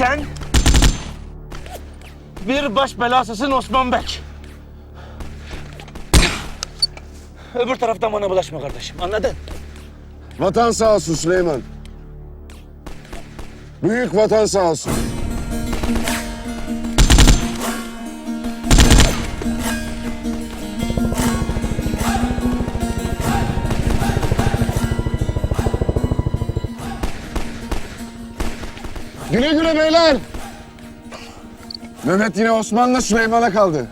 Sen bir baş belasısın Osman Bek. Öbür taraftan bana bulaşma kardeşim anladın? Vatan sağ olsun Süleyman. Büyük vatan sağ olsun. Güle güle beyler. Mehmet yine Osman'la Süleyman'a kaldı.